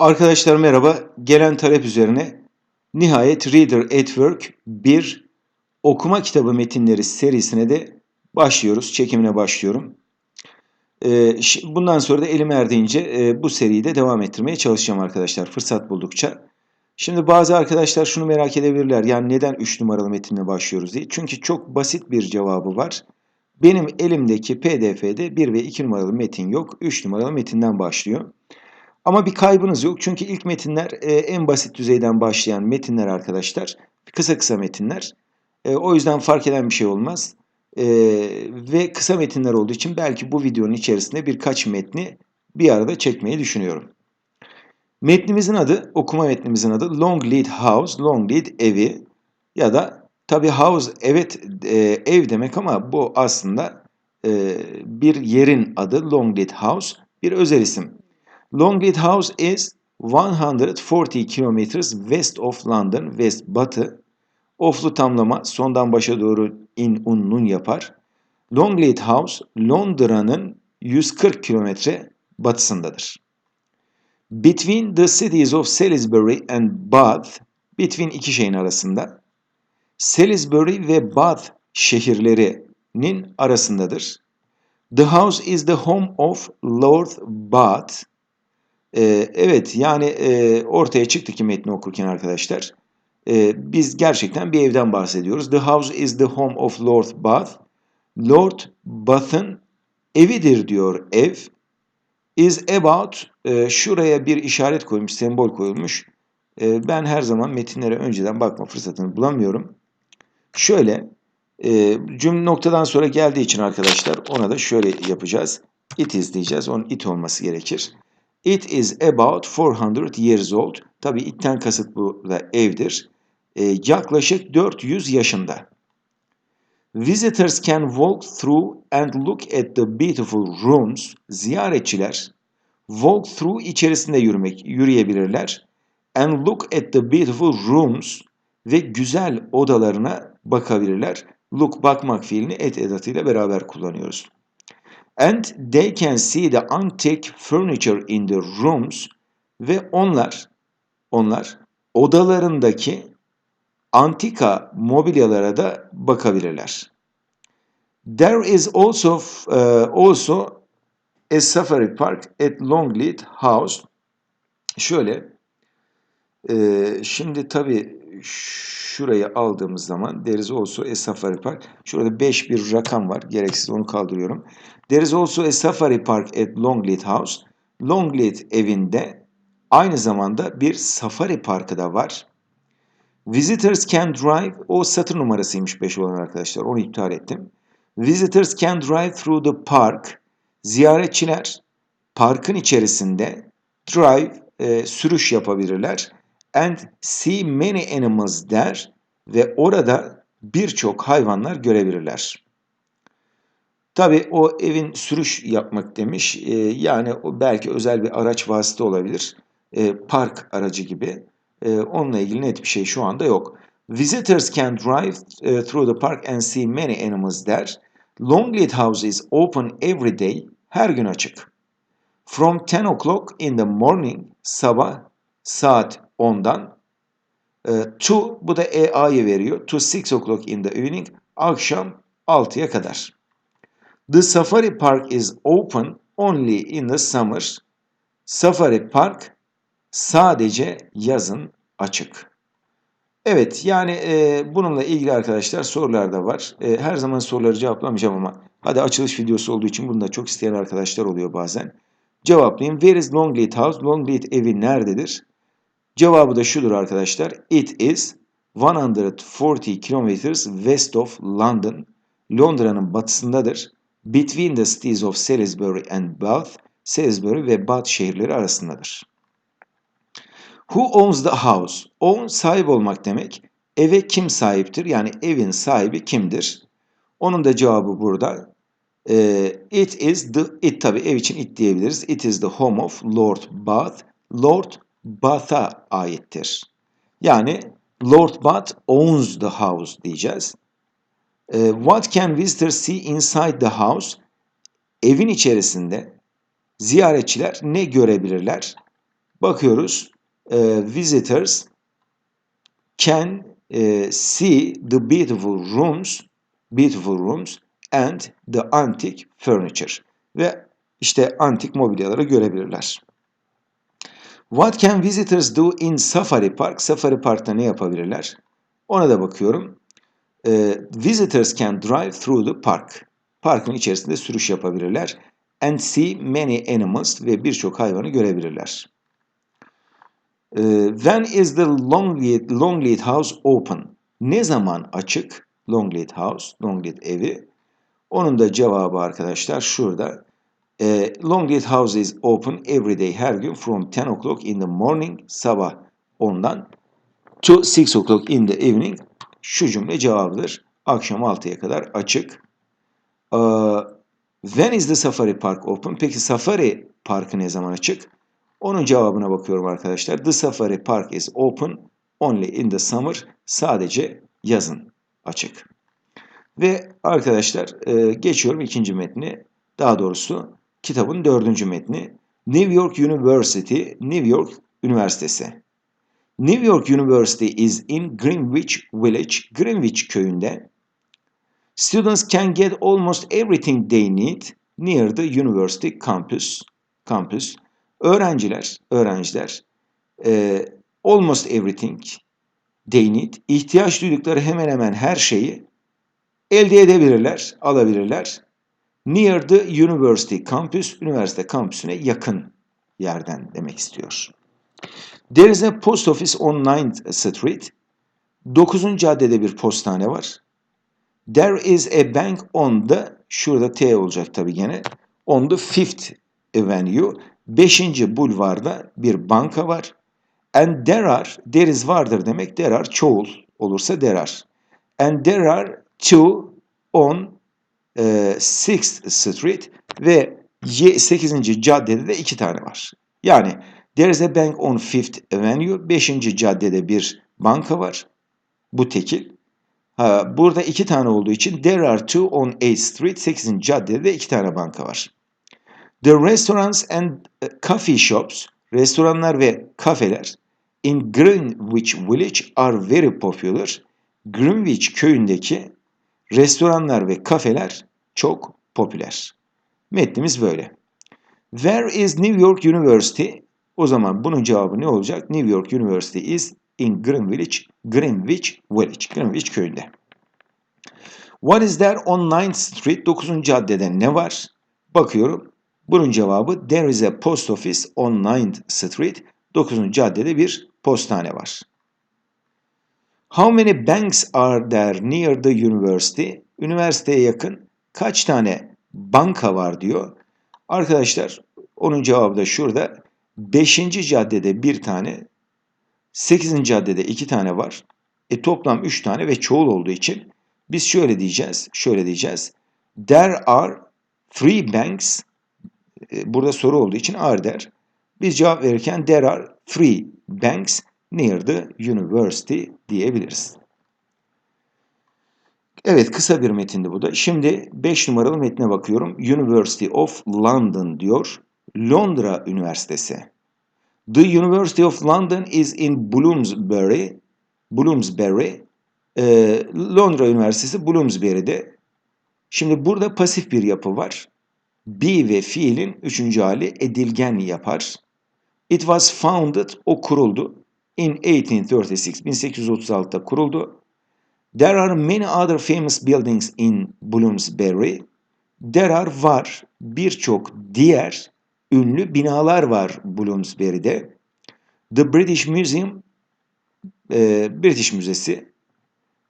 Arkadaşlar merhaba. Gelen talep üzerine nihayet Reader at Work 1 okuma kitabı metinleri serisine de başlıyoruz. Çekimine başlıyorum. Ee, bundan sonra da elim erdiğince e, bu seriyi de devam ettirmeye çalışacağım arkadaşlar fırsat buldukça. Şimdi bazı arkadaşlar şunu merak edebilirler. Yani neden 3 numaralı metinle başlıyoruz diye. Çünkü çok basit bir cevabı var. Benim elimdeki pdf'de 1 ve 2 numaralı metin yok. 3 numaralı metinden başlıyor. Ama bir kaybınız yok. Çünkü ilk metinler e, en basit düzeyden başlayan metinler arkadaşlar. Kısa kısa metinler. E, o yüzden fark eden bir şey olmaz. E, ve kısa metinler olduğu için belki bu videonun içerisinde birkaç metni bir arada çekmeyi düşünüyorum. Metnimizin adı, okuma metnimizin adı Long Lead House, Long Lead evi ya da tabi house evet e, ev demek ama bu aslında e, bir yerin adı Long Lead House bir özel isim. Longleat House is 140 kilometers west of London, west batı. Oflu tamlama sondan başa doğru in un nun yapar. Longleat House Londra'nın 140 kilometre batısındadır. Between the cities of Salisbury and Bath, between iki şeyin arasında. Salisbury ve Bath şehirlerinin arasındadır. The house is the home of Lord Bath. Ee, evet yani e, ortaya çıktı ki metni okurken arkadaşlar. E, biz gerçekten bir evden bahsediyoruz. The house is the home of Lord Bath. Lord Bath'ın evidir diyor ev. Is about, e, şuraya bir işaret koymuş, sembol koyulmuş. E, ben her zaman metinlere önceden bakma fırsatını bulamıyorum. Şöyle, e, cümle noktadan sonra geldiği için arkadaşlar ona da şöyle yapacağız. It is diyeceğiz. Onun it olması gerekir. It is about 400 years old. Tabi itten kasıt burada evdir. Ee, yaklaşık 400 yaşında. Visitors can walk through and look at the beautiful rooms. Ziyaretçiler walk through içerisinde yürümek, yürüyebilirler. And look at the beautiful rooms ve güzel odalarına bakabilirler. Look bakmak fiilini et edatıyla beraber kullanıyoruz. And they can see the antique furniture in the rooms ve onlar onlar odalarındaki antika mobilyalara da bakabilirler. There is also uh, also a safari park at Longleat House. Şöyle e, şimdi tabi şurayı aldığımız zaman there is also a safari park. Şurada 5 bir rakam var. Gereksiz onu kaldırıyorum. There is also a safari park at Longleat House. Longleat evinde aynı zamanda bir safari parkı da var. Visitors can drive, o satır numarasıymış 5 olan arkadaşlar, onu iptal ettim. Visitors can drive through the park. Ziyaretçiler parkın içerisinde drive, e, sürüş yapabilirler. And see many animals there ve orada birçok hayvanlar görebilirler. Tabi o evin sürüş yapmak demiş. E, yani o belki özel bir araç vasıta olabilir. E, park aracı gibi. E, onunla ilgili net bir şey şu anda yok. Visitors can drive uh, through the park and see many animals there. Longleat House is open every day. Her gün açık. From 10 o'clock in the morning, sabah saat 10'dan uh, to, bu da EA'yı veriyor. To 6 o'clock in the evening, akşam 6'ya kadar. The safari park is open only in the summer. Safari park sadece yazın açık. Evet yani e, bununla ilgili arkadaşlar sorular da var. E, her zaman soruları cevaplamayacağım ama hadi açılış videosu olduğu için bunu da çok isteyen arkadaşlar oluyor bazen. Cevaplayayım. Where is Longleat House? Longleat evi nerededir? Cevabı da şudur arkadaşlar. It is 140 kilometers west of London. Londra'nın batısındadır between the cities of Salisbury and Bath, Salisbury ve Bath şehirleri arasındadır. Who owns the house? Own sahip olmak demek. Eve kim sahiptir? Yani evin sahibi kimdir? Onun da cevabı burada. Ee, it is the, it tabi ev için it diyebiliriz. It is the home of Lord Bath. Lord Bath'a aittir. Yani Lord Bath owns the house diyeceğiz. Ee, what can visitors see inside the house? Evin içerisinde ziyaretçiler ne görebilirler? Bakıyoruz. E, visitors can e, see the beautiful rooms, beautiful rooms and the antique furniture. Ve işte antik mobilyaları görebilirler. What can visitors do in Safari Park? Safari Park'ta ne yapabilirler? Ona da bakıyorum. E, visitors can drive through the park. Parkın içerisinde sürüş yapabilirler. And see many animals ve birçok hayvanı görebilirler. E, when is the Longleat, Longleat House open? Ne zaman açık? Longleat House, Longleat evi. Onun da cevabı arkadaşlar şurada. E, Longleat House is open every day her gün from 10 o'clock in the morning sabah 10'dan to 6 o'clock in the evening şu cümle cevabıdır. Akşam 6'ya kadar açık. Uh, when is the Safari Park open? Peki Safari Parkı ne zaman açık? Onun cevabına bakıyorum arkadaşlar. The Safari Park is open only in the summer. Sadece yazın açık. Ve arkadaşlar e, geçiyorum ikinci metni. Daha doğrusu kitabın dördüncü metni. New York University, New York Üniversitesi. New York University is in Greenwich Village, Greenwich köyünde. Students can get almost everything they need near the university campus. Campus. Öğrenciler, öğrenciler e, almost everything they need, ihtiyaç duydukları hemen hemen her şeyi elde edebilirler, alabilirler. Near the university campus, üniversite kampüsüne yakın yerden demek istiyor. There is a post office on 9th Street. 9. caddede bir postane var. There is a bank on the, şurada T olacak tabii gene, on the 5th Avenue. 5. bulvarda bir banka var. And there are, there is vardır demek, there are çoğul olursa there are. And there are two on e, 6th Street ve 8. caddede de iki tane var. Yani there is a bank on 5th Avenue, 5. caddede bir banka var. Bu tekil. Ha, burada iki tane olduğu için there are two on 8th Street, 8. caddede de iki tane banka var. The restaurants and coffee shops, restoranlar ve kafeler in Greenwich Village are very popular. Greenwich köyündeki restoranlar ve kafeler çok popüler. Metnimiz böyle. Where is New York University? O zaman bunun cevabı ne olacak? New York University is in Greenwich, Greenwich Village, Greenwich köyünde. What is there on 9th Street? 9. caddede ne var? Bakıyorum. Bunun cevabı there is a post office on 9th Street. 9. caddede bir postane var. How many banks are there near the university? Üniversiteye yakın kaç tane banka var diyor. Arkadaşlar onun cevabı da şurada. 5. caddede bir tane, 8. caddede iki tane var. E toplam 3 tane ve çoğul olduğu için biz şöyle diyeceğiz, şöyle diyeceğiz. There are three banks, e, burada soru olduğu için are there. Biz cevap verirken there are three banks near the university diyebiliriz. Evet kısa bir metindi bu da. Şimdi 5 numaralı metne bakıyorum. University of London diyor. Londra Üniversitesi. The University of London is in Bloomsbury. Bloomsbury. Ee, Londra Üniversitesi Bloomsbury'de. Şimdi burada pasif bir yapı var. Be ve fiilin üçüncü hali edilgen yapar. It was founded, o kuruldu. In 1836, 1836'da kuruldu. There are many other famous buildings in Bloomsbury. There are var birçok diğer ünlü binalar var Bloomsbury'de. The British Museum, e, British Müzesi,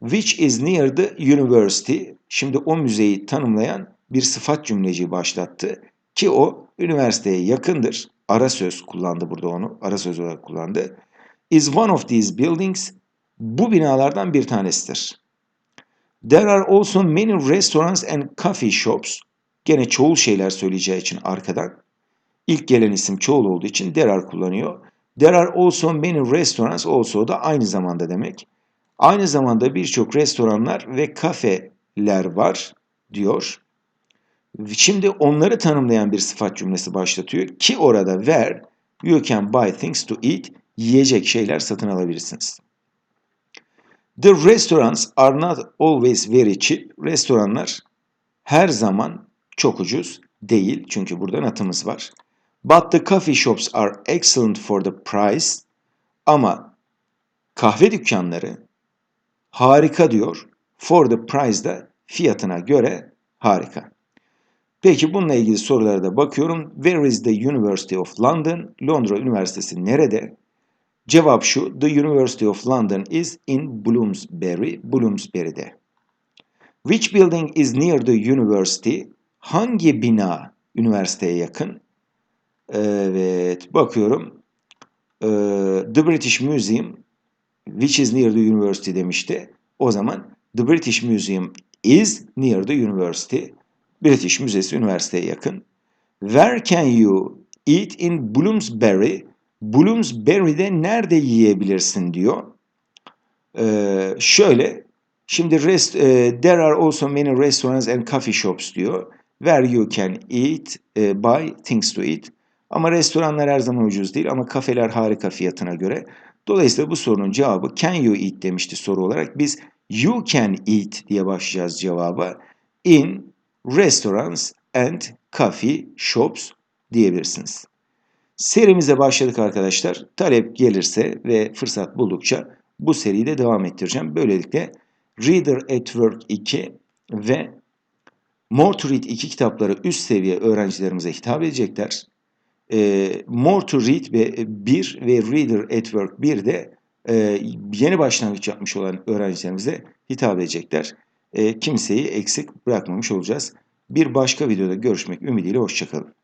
which is near the university. Şimdi o müzeyi tanımlayan bir sıfat cümleci başlattı ki o üniversiteye yakındır. Ara söz kullandı burada onu, ara söz olarak kullandı. Is one of these buildings bu binalardan bir tanesidir. There are also many restaurants and coffee shops. Gene çoğul şeyler söyleyeceği için arkadan. İlk gelen isim çoğul olduğu için there are kullanıyor. There are also many restaurants also da aynı zamanda demek. Aynı zamanda birçok restoranlar ve kafeler var diyor. Şimdi onları tanımlayan bir sıfat cümlesi başlatıyor ki orada where You can buy things to eat. Yiyecek şeyler satın alabilirsiniz. The restaurants are not always very cheap. Restoranlar her zaman çok ucuz değil. Çünkü burada natımız var. But the coffee shops are excellent for the price. Ama kahve dükkanları harika diyor. For the price da fiyatına göre harika. Peki bununla ilgili sorulara da bakıyorum. Where is the University of London? Londra Üniversitesi nerede? Cevap şu. The University of London is in Bloomsbury. Bloomsbury'de. Which building is near the university? Hangi bina üniversiteye yakın? Evet, bakıyorum. Ee, The British Museum, which is near the university demişti. O zaman The British Museum is near the university. British Müzesi üniversiteye yakın. Where can you eat in Bloomsbury? Bloomsbury'de nerede yiyebilirsin diyor. Ee, şöyle, şimdi rest, e, there are also many restaurants and coffee shops diyor. Where you can eat, e, buy things to eat. Ama restoranlar her zaman ucuz değil ama kafeler harika fiyatına göre. Dolayısıyla bu sorunun cevabı can you eat demişti soru olarak. Biz you can eat diye başlayacağız cevaba. In restaurants and coffee shops diyebilirsiniz. Serimize başladık arkadaşlar. Talep gelirse ve fırsat buldukça bu seriyi de devam ettireceğim. Böylelikle Reader at Work 2 ve More to Read 2 kitapları üst seviye öğrencilerimize hitap edecekler. E, More to Read ve 1 ve Reader at Work 1 de e, yeni başlangıç yapmış olan öğrencilerimize hitap edecekler. E, kimseyi eksik bırakmamış olacağız. Bir başka videoda görüşmek ümidiyle hoşçakalın.